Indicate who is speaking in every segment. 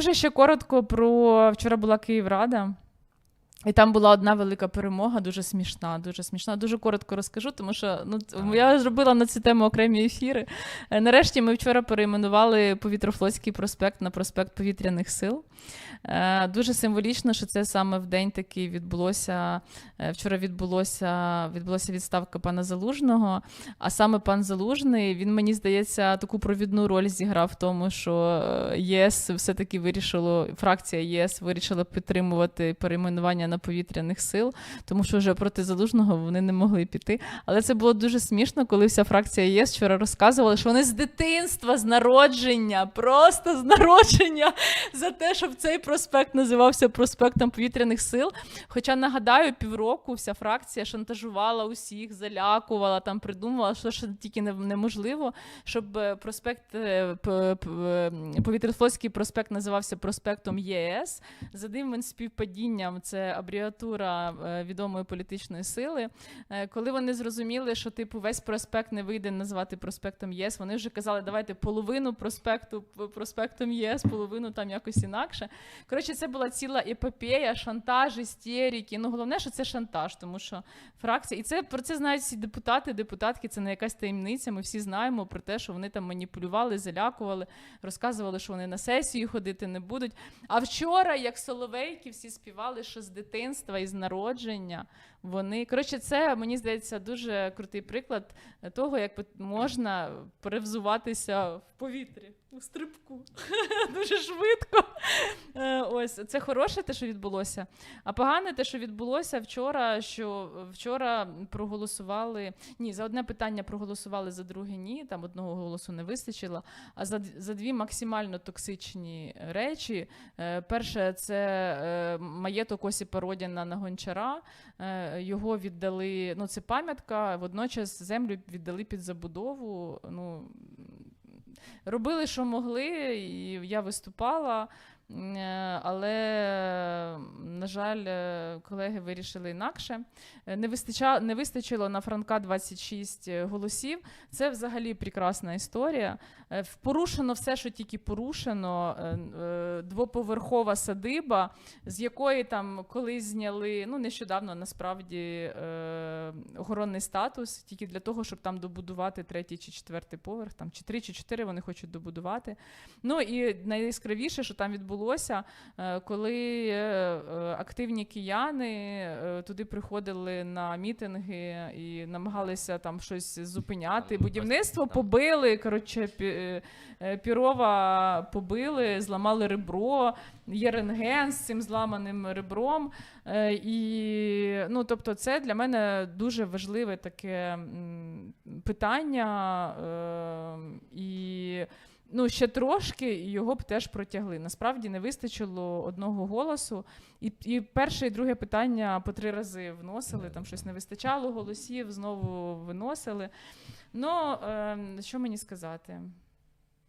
Speaker 1: Дуже ще коротко про вчора була Київрада. І там була одна велика перемога, дуже смішна, дуже смішна. Дуже коротко розкажу, тому що ну я зробила на цю тему окремі ефіри. Е, Нарешті ми вчора перейменували повітрофлотський проспект на проспект повітряних сил. Е, Дуже символічно, що це саме в день такий відбулося. е, Вчора відбулося, відбулася відставка пана Залужного. А саме пан Залужний, він мені здається, таку провідну роль зіграв в тому, що ЄС все-таки вирішило, фракція ЄС вирішила підтримувати перейменування повітряних сил, тому що вже проти Залужного вони не могли піти. Але це було дуже смішно, коли вся фракція ЄС вчора розказувала, що вони з дитинства, з народження, просто з народження за те, щоб цей проспект називався проспектом повітряних сил. Хоча нагадаю, півроку вся фракція шантажувала усіх, залякувала, там придумувала, що ж тільки неможливо, щоб е, проспект е, е, повітряфлотський проспект називався проспектом ЄС. За дивним співпадінням це абріатура е, відомої політичної сили. Е, Коли вони зрозуміли, що типу весь проспект не вийде назвати проспектом ЄС, вони вже казали, давайте половину проспекту проспектом ЄС, половину там якось інакше. Коротше, це була ціла епопея, шантаж, істерики. Ну головне, що це шантаж, тому що фракція, і це про це знають всі депутати, депутатки. Це не якась таємниця. Ми всі знаємо про те, що вони там маніпулювали, залякували, розказували, що вони на сесію ходити не будуть. А вчора, як соловейки, всі співали, що з дитинства і з народження вони коротше, це мені здається дуже крутий приклад того, як можна перевзуватися в повітрі у стрибку дуже швидко. Е, Ось це хороше, те, що відбулося. А погане те, що відбулося вчора. Що вчора проголосували ні, за одне питання проголосували, за друге ні. Там одного голосу не вистачило. А за, за дві максимально токсичні речі. Е, Перше, це е, маєток Осіпа Родіна на Гончара. Його віддали. Ну, це пам'ятка. Водночас землю віддали під забудову. Ну робили, що могли, і я виступала. Е, Але, на жаль, е, колеги вирішили інакше. Е, Не, вистача, не вистачило на Франка 26 голосів. Це взагалі прекрасна історія. Порушено все, що тільки порушено. Двоповерхова садиба, з якої там колись зняли ну нещодавно насправді охоронний статус, тільки для того, щоб там добудувати третій чи четвертий поверх, там чи три чи чотири вони хочуть добудувати. Ну і найяскравіше, що там відбулося, е, коли е, активні кияни е, туди приходили на мітинги і намагалися там щось зупиняти. Будівництво побили. Коротше, пі- Пірова побили, зламали ребро. Є рентген з цим зламаним ребром. І ну, тобто, це для мене дуже важливе таке питання. І ну, ще трошки його б теж протягли. Насправді не вистачило одного голосу. І, і перше і друге питання по три рази вносили. Там щось не вистачало голосів, знову виносили. Ну, е, що мені сказати?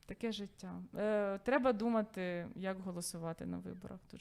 Speaker 1: Таке життя. Е, треба думати, як голосувати на виборах. Дуже